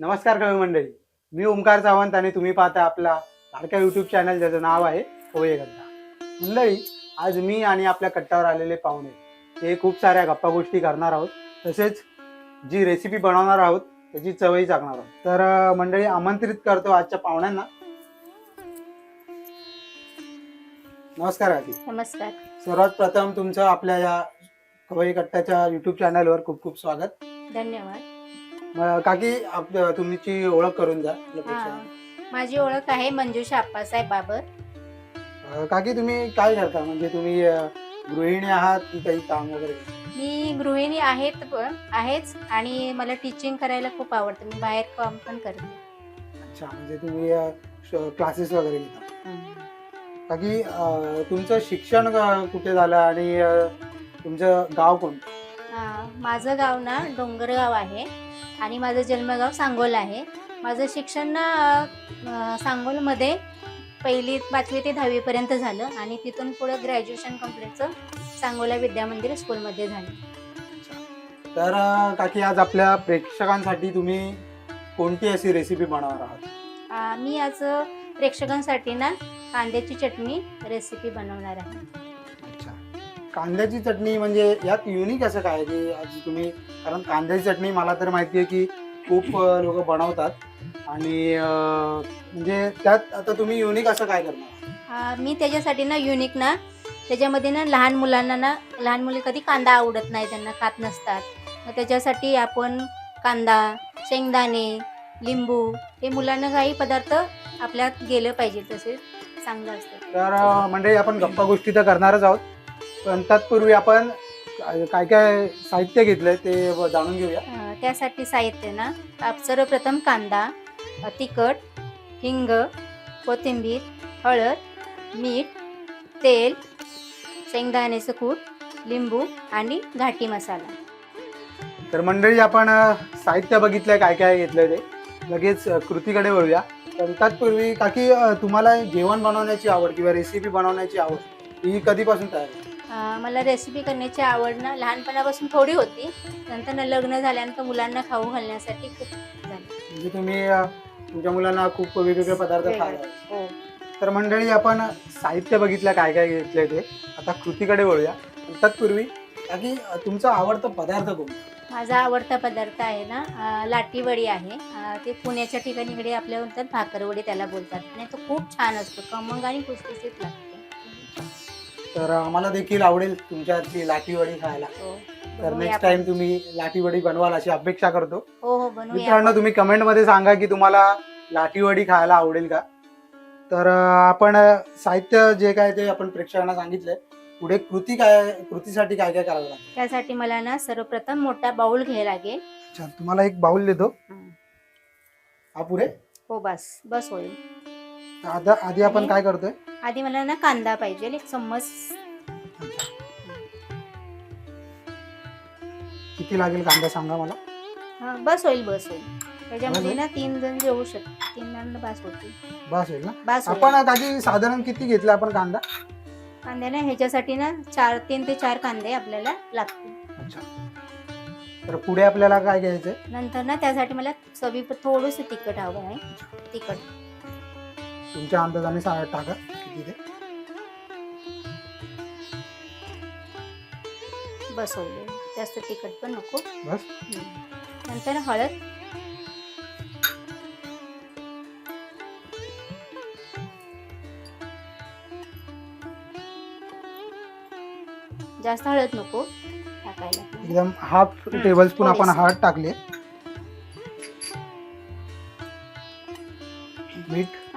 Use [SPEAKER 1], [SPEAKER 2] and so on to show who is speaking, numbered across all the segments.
[SPEAKER 1] नमस्कार कवी मंडळी. मी ओमकार सावंत आणि तुम्ही पाहता आपला लाडक्या युट्यूब चॅनल ज्याचं नाव आहे होय गड्डा मंडळी आज मी आणि आपल्या कट्ट्यावर आलेले पाहुणे हे खूप साऱ्या गप्पा गोष्टी करणार आहोत. तसेच जी रेसिपी बनवणार आहोत त्याची चवही सांगणार आहोत. तर मंडळी आमंत्रित करतो आजच्या पाहुण्यांना. नमस्कार काकी
[SPEAKER 2] नमस्कार.
[SPEAKER 1] सर्वात प्रथम तुमचं आपल्या या खवई कट्ट्याच्या युट्यूब चॅनलवर खूप खूप स्वागत.
[SPEAKER 2] धन्यवाद.
[SPEAKER 1] काकी आप- तुमची ओळख करून द्या
[SPEAKER 2] हा. माझी ओळख आहे मंजुषा आप्पासाहेब बाबर
[SPEAKER 1] अं, काकी तुम्ही काय करता? म्हणजे तुम्ही अं, गृहिणी आहात की काही काम वगैरे?
[SPEAKER 2] मी गृहिणी आहेत पण आहेच आणि मला टीचिंग करायला खूप आवडतं. मी बाहेर काम पण करते.
[SPEAKER 1] अच्छा म्हणजे तुम्ही क्लासेस वगैरे घेता. काकी अं, तुमचं शिक्षण क- कुठे झालं आणि अं, तुमचं गाव कोणतं?
[SPEAKER 2] माझं गाव ना डोंगरगाव आहे. आणि माझं जन्मगाव सांगोल आहे. माझं शिक्षण सांगोलमध्ये पहिली पाचवी ते दहावीपर्यंत झालं आणि तिथून पुढं ग्रॅज्युएशन कम्प्लीटचं सांगोला विद्यामंदिर स्कूलमध्ये झालं.
[SPEAKER 1] तर काकी आज आपल्या प्रेक्षकांसाठी तुम्ही कोणती अशी रेसिपी बनवणार आहात?
[SPEAKER 2] मी आज प्रेक्षकांसाठी ना कांद्याची चटणी रेसिपी बनवणार आहे.
[SPEAKER 1] कांद्याची चटणी म्हणजे यात युनिक असं काय की आज तुम्ही कारण कांद्याची चटणी मला तर माहिती आहे की खूप लोक बनवतात. आणि म्हणजे त्यात आता तुम्ही युनिक असं काय करणार?
[SPEAKER 2] मी त्याच्यासाठी ना युनिक ना त्याच्यामध्ये ना लहान मुलांना ना लहान मुले कधी कांदा आवडत नाही त्यांना खात नसतात. मग त्याच्यासाठी आपण कांदा शेंगदाणे लिंबू हे मुलांना काही पदार्थ आपल्यात गेलं पाहिजे तसे चांगलं असतं.
[SPEAKER 1] तर मंडळी आपण गप्पा गोष्टी तर करणारच आहोत. पण तत्पूर्वी आपण काय काय साहित्य घेतलंय ते जाणून घेऊया.
[SPEAKER 2] अ, त्यासाठी साहित्य ना? आप- सर्वप्रथम कांदा अ, तिखट हिंग कोथिंबीर हळद मीठ तेल शेंगदाण्याचं कूट लिंबू आणि घाटी मसाला.
[SPEAKER 1] तर मंडळी आपण अं, साहित्य बघितलंय काय काय घेतलंय ते. लगेच अं, कृतीकडे वळूया. तर तत्पूर्वी काकी अं, तुम्हाला जेवण बनवण्याची आवड किंवा रेसिपी बनवण्याची आवड ही कधीपासून तयार झाली?
[SPEAKER 2] मला रेसिपी करण्याची आवड ना लहानपणापासून थोडी होती. नंतर ना लग्न झाल्यानंतर मुलांना खाऊ घालण्यासाठी खूप झाली.
[SPEAKER 1] म्हणजे तुम्ही अं, तुमच्या मुलांना खूप वेगवेगळे पदार्थ
[SPEAKER 2] वेगळे.
[SPEAKER 1] खायला
[SPEAKER 2] हो.
[SPEAKER 1] तर मंडळी आपण साहित्य बघितलं काय काय घेतलंय ते. आता कृतीकडे वळूया. पण तत्पूर्वी काकी अं, तुमचा आवडता पदार्थ कोणता?
[SPEAKER 2] माझा आवडता पदार्थ आहे ना अं, लाटीवडी आहे. अं, ते पुण्याच्या ठिकाणी इकडे आपल्या म्हणतात भाकरवडी त्याला बोलतात. आणि तो खूप छान असतो खमंग आणि खुसखुशीत लागते.
[SPEAKER 1] तर आम्हाला देखील आवडेल तुमच्या हातची लाटीवडी खायला.
[SPEAKER 2] हो.
[SPEAKER 1] तर
[SPEAKER 2] बनवूया
[SPEAKER 1] नेक्स्ट
[SPEAKER 2] आपण.
[SPEAKER 1] टाइम तुम्ही लाटीवडी बनवाल अशी अपेक्षा करतो.
[SPEAKER 2] हो हो बनवूया
[SPEAKER 1] मित्रांनो तुम्ही कमेंटमध्ये सांगा की तुम्हाला लाटीवडी खायला आवडेल का? तर अं, आपण अं, साहित्य जे काय ते आपण प्रेक्षकांना सांगितलंय पुढे कृती काय कृतीसाठी काय काय करावं लागेल?
[SPEAKER 2] त्यासाठी मला ना सर्वप्रथम मोठा बाउल घ्यायला लागेल.
[SPEAKER 1] अच्छा तुम्हाला एक बाउल देतो.
[SPEAKER 2] हं.
[SPEAKER 1] हा पुढे.
[SPEAKER 2] हो बस बस होईल.
[SPEAKER 1] आधी आपण काय करतोय?
[SPEAKER 2] आधी मला ना कांदा पाहिजे एक चम्मच.
[SPEAKER 1] किती लागेल कांदा सांगा मला?
[SPEAKER 2] हा बस होईल बस होईल. त्याच्यामध्ये ना तीन जण जेवू शकतात. तीन जण बस होतील
[SPEAKER 1] बस होईल ना?
[SPEAKER 2] बस होईल.
[SPEAKER 1] आपण आधी साधारण किती घेतला आपण कांदा?
[SPEAKER 2] कांद्याने ह्याच्यासाठी ना चार तीन ते चार कांदे आपल्याला लागतील.
[SPEAKER 1] अच्छा. तर पुढे आपल्याला काय घ्यायचंय?
[SPEAKER 2] नंतर ना त्यासाठी मला चवी थोडस तिखट हवं आहे. तिखट.
[SPEAKER 1] तुमच्या अंदाजाने सा- टाका. किती ते?
[SPEAKER 2] बस होईल जास्त तिखट पण नको.
[SPEAKER 1] बस.
[SPEAKER 2] नंतर हळद. जास्त हळद नको टाकायला.
[SPEAKER 1] एकदम हाफ टेबल स्पून आपण. हळद टाकले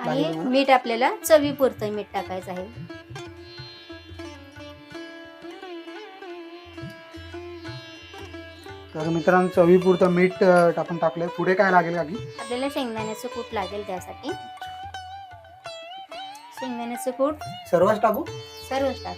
[SPEAKER 2] आणि? मीठ आपल्याला चवीपुरतं मीठ टाकायचं आहे.
[SPEAKER 1] तर मित्रांनो चवीपुरतं मीठ आपण टाकलंय. पुढे काय लागेल काकी
[SPEAKER 2] आपल्याला शेंगदाण्याचं कूट लागेल त्यासाठी. शेंगदाण्याचं कूट
[SPEAKER 1] सर्वच टाकू?
[SPEAKER 2] सर्वच टाक.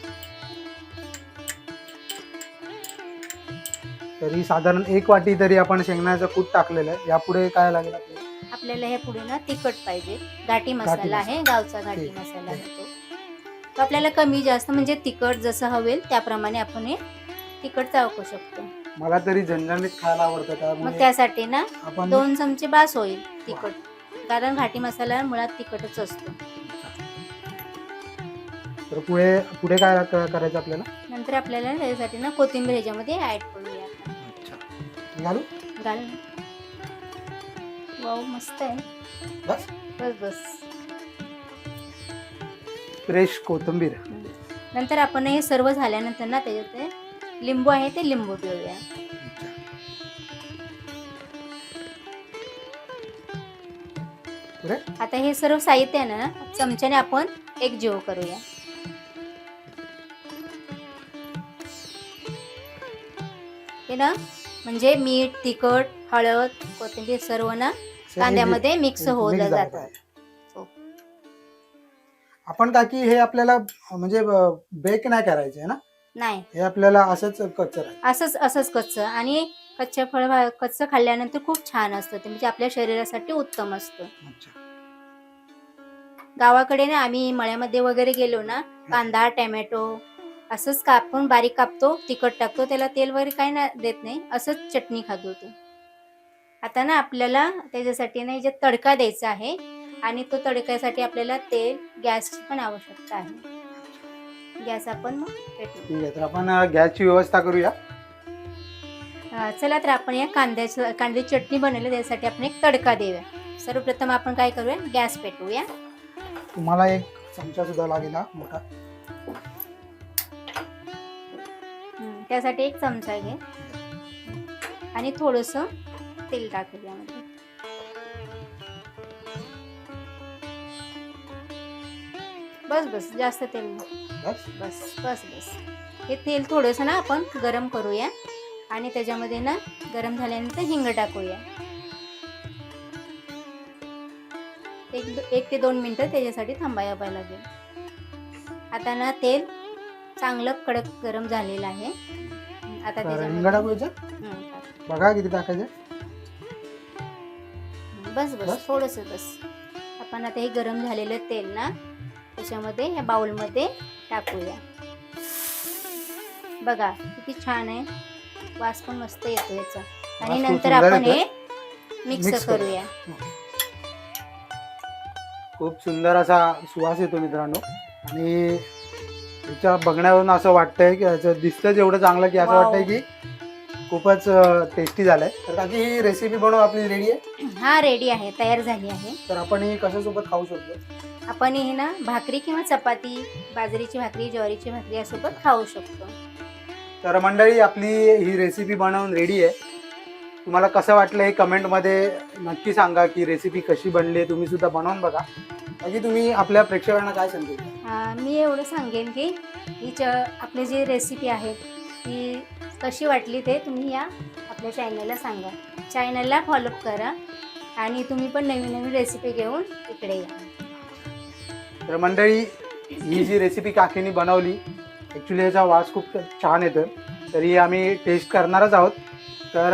[SPEAKER 1] तरी साधारण एक वाटी तरी आपण शेंगण्याचं कूट टाकलेलं आहे. यापुढे काय लागेल आपल्याला?
[SPEAKER 2] आपल्याला हे पुढे ना तिखट पाहिजे. घाटी मसाला. आहे गावचा घाटी मसाला. आहे. तो. आपल्याला कमी जास्त म्हणजे तिखट जसं हवेल त्याप्रमाणे आपण हे तिखट चावकू शकतो.
[SPEAKER 1] मला तरी झणझणीत खायला आवडतं
[SPEAKER 2] मग त्यासाठी ना दोन चमचे बास होईल तिखट. कारण घाटी मसाला मुळात तिखटच असतो.
[SPEAKER 1] तर पुढे पुढे काय करायचं आपल्याला?
[SPEAKER 2] नंतर आपल्याला त्याच्यासाठी ना कोथिंबीर ह्याच्यामध्ये ऍड करूया.
[SPEAKER 1] घालू?
[SPEAKER 2] घाल वाव मस्त आहे.
[SPEAKER 1] बस.
[SPEAKER 2] बस बस.
[SPEAKER 1] फ्रेश कोथिंबीर.
[SPEAKER 2] नंतर आपण हे सर्व झाल्यानंतर ना त्याच्यात ते लिंबू आहे ते लिंबू पिळूया आता हे सर्व साहित्य आहे ना चमच्याने आपण एक जीव करूया. हे ना म्हणजे मीठ तिखट हळद कोथिंबीर सर्व ना कांद्यामध्ये मिक्स होत जातं.
[SPEAKER 1] आपण काकी हे आपल्याला म्हणजे बेक नाही करायचे ना?
[SPEAKER 2] नाही.
[SPEAKER 1] हे आपल्याला असंच कच्चं
[SPEAKER 2] असंच असंच कच्चं. आणि कच्च्या फळ कच्चं खाल्ल्यानंतर खूप छान असतं. ते म्हणजे आपल्या शरीरासाठी उत्तम असतं. गावाकडे ना आम्ही मळ्यामध्ये वगैरे गेलो ना कांदा टॅमॅटो असंच कापून बारीक कापतो तिखट टाकतो त्याला तेल वगैरे काही ना देत नाही. असंच चटणी खात होतो आता ना आपल्याला त्याच्यासाठी ना याच्यात तडका द्यायचा आहे आणि तो तडक्यासाठी आपल्याला तेल गॅसची पण आवश्यकता आहे. गॅस आपण मग पेटवू.
[SPEAKER 1] ठीक आहे तर आपण गॅसची व्यवस्था करूया.
[SPEAKER 2] चला तर आपण या कांद्याचं कांद्याची चटणी बनवली त्यासाठी आपण एक तडका देऊया. सर्वप्रथम आपण काय करूया? गॅस पेटवूया.
[SPEAKER 1] तुम्हाला एक चमचा सुद्धा लागेल हा मोठा.
[SPEAKER 2] त्यासाठी एक चमचा घे. आणि थोडस तेल टाकूया यामध्ये बस बस जास्त तेल.
[SPEAKER 1] बस?
[SPEAKER 2] बस बस हे तेल थोडंसं ना आपण गरम करूया आणि त्याच्यामध्ये ना गरम झाल्यानंतर हिंग टाकूया. एक एक ते दोन मिनटं त्याच्यासाठी थांबायला लागेल. आता ना तेल चांगलं कडक गरम झालेलं आहे. आता टाक.
[SPEAKER 1] बघा किती टाकायचे.
[SPEAKER 2] बस बस? थोडस बस आपण आता हे गरम झालेलं तेल ना त्याच्यामध्ये या बाउलमध्ये टाकूया बघा किती छान आहे वास पण मस्त येतो याचा आणि नंतर आपण. हे मिक्स
[SPEAKER 1] करू.
[SPEAKER 2] करूया
[SPEAKER 1] खूप सुंदर असा सुवास येतो मित्रांनो आणि बघण्यावरून असं वाटतंय की दिसतं जेवढं चांगलं की असं. वाटतंय की खूपच टेस्टी झालंय. तर काकी ही रेसिपी बनव आपली रेडी आहे?
[SPEAKER 2] हा रेडी आहे तयार झाली आहे.
[SPEAKER 1] तर आपण ही कशासोबत खाऊ शकतो?
[SPEAKER 2] आपण हे ना भाकरी किंवा चपाती बाजरीची भाकरी ज्वारीची भाकरी यासोबत खाऊ शकतो.
[SPEAKER 1] तर मंडळी आपली ही रेसिपी बनवून रेडी आहे. तुम्हाला कसं वाटलं हे कमेंटमध्ये नक्की सांगा की रेसिपी कशी बनली आहे तुम्ही सुद्धा बनवून बघा. बाकी तुम्ही आपल्या प्रेक्षकांना काय सांगतो
[SPEAKER 2] आ, मी एवढं सांगेन की ही च आपली जी रेसिपी आहे ती कशी वाटली ते तुम्ही या आपल्या चॅनलला सांगा. चॅनलला फॉलोअप करा आणि तुम्ही पण नवीन नवीन रेसिपी घेऊन इकडे या.
[SPEAKER 1] तर मंडळी ही जी रेसिपी काकीने बनवली ॲक्च्युली याचा वास खूप छान येतो तरी आम्ही टेस्ट करणारच आहोत. तर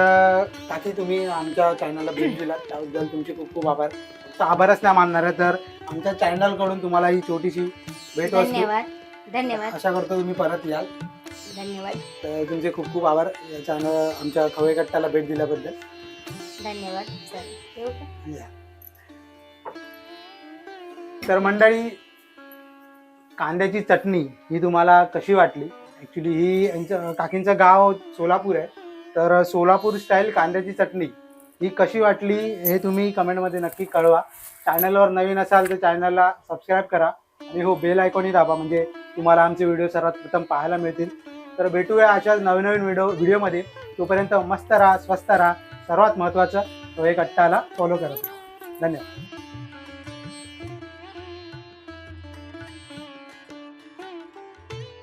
[SPEAKER 1] काकी तुम्ही आमच्या चॅनलला भेट दिलात. त्याबद्दल तुमचे खूप खूप आभार. फक्त आभारच नाही मानणार आहे तर आमच्या चॅनलकडून तुम्हाला ही छोटीशी भेट
[SPEAKER 2] धन्यवाद. धन्यवाद.
[SPEAKER 1] आशा करतो तुम्ही परत याल.
[SPEAKER 2] धन्यवाद.
[SPEAKER 1] तर तुमचे खूप खूप आभार. या चॅनल आमच्या भेट दिल्याबद्दल.
[SPEAKER 2] धन्यवाद चल ठेवू का?
[SPEAKER 1] या. तर मंडळी कांद्याची चटणी ही तुम्हाला कशी वाटली? ॲक्च्युली ही यांचं काकींचं गाव सोलापूर आहे. तर सोलापूर स्टाईल कांद्याची चटणी ही कशी वाटली हे तुम्ही कमेंटमध्ये नक्की कळवा. चॅनलवर नवीन असाल तर चॅनलला सबस्क्राईब करा. आणि हो बेल आयकॉनही दाबा. म्हणजे तुम्हाला आमचे व्हिडिओ सर्वात प्रथम पाहायला मिळतील. तर भेटूया अशा नवीन नवीन व्हिडिओ व्हिडिओमध्ये तोपर्यंत मस्त राहा स्वस्त राहा. सर्वात महत्त्वाचं तो एक अट्टाला फॉलो करत धन्यवाद.